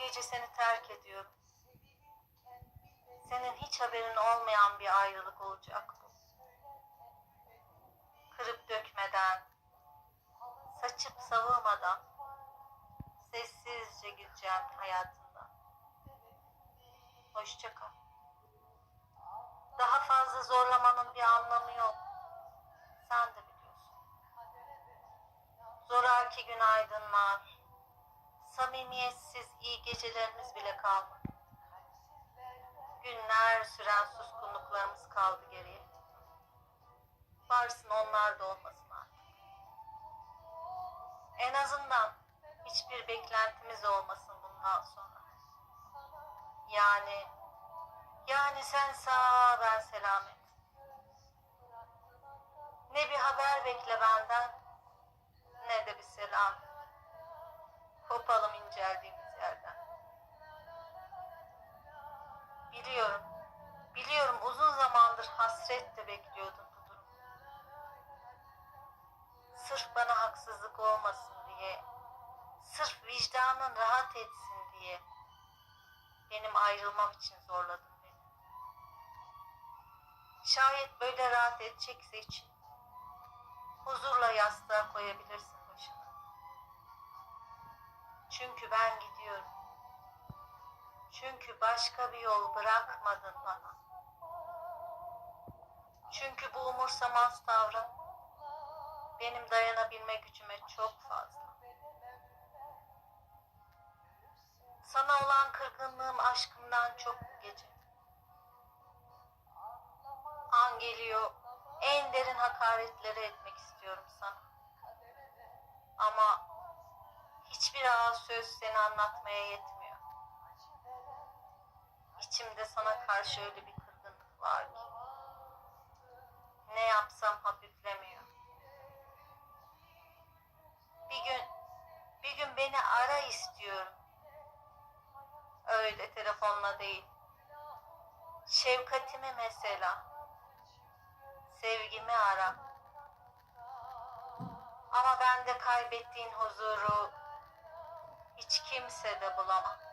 gece seni terk ediyorum. Senin hiç haberin olmayan bir ayrılık olacak bu. Kırıp dökmeden, saçıp savurmadan, sessizce gideceğim hayatından. Hoşça kal. Daha fazla zorlamanın bir anlamı yok. Sen de biliyorsun. Zoraki günaydınlar, samimiyetsiz iyi gecelerimiz bile kalmadı. Günler süren suskunluklarımız kaldı geriye. Varsın onlar da olmasın artık. En azından hiçbir beklentimiz olmasın bundan sonra. Yani, yani sen sağ ben selamet. Ne bir haber bekle benden, hasretle bekliyordun bu durumu. Sırf bana haksızlık olmasın diye, sırf vicdanın rahat etsin diye benim ayrılmam için zorladın beni. Şayet böyle rahat edecekse için huzurla yastığa koyabilirsin başını. Çünkü ben gidiyorum. Çünkü başka bir yol bırakmadın bana. Çünkü bu umursamaz tavrın benim dayanabilme gücüme çok fazla. Sana olan kırgınlığım aşkımdan çok bu gece. An geliyor, en derin hakaretleri etmek istiyorum sana. Ama hiçbir ağız söz seni anlatmaya yetmiyor. İçimde sana karşı öyle bir istiyorum. Öyle telefonla değil. Şefkatimi mesela. Sevgimi ara. Ama ben de kaybettiğin huzuru hiç kimse de bulamam.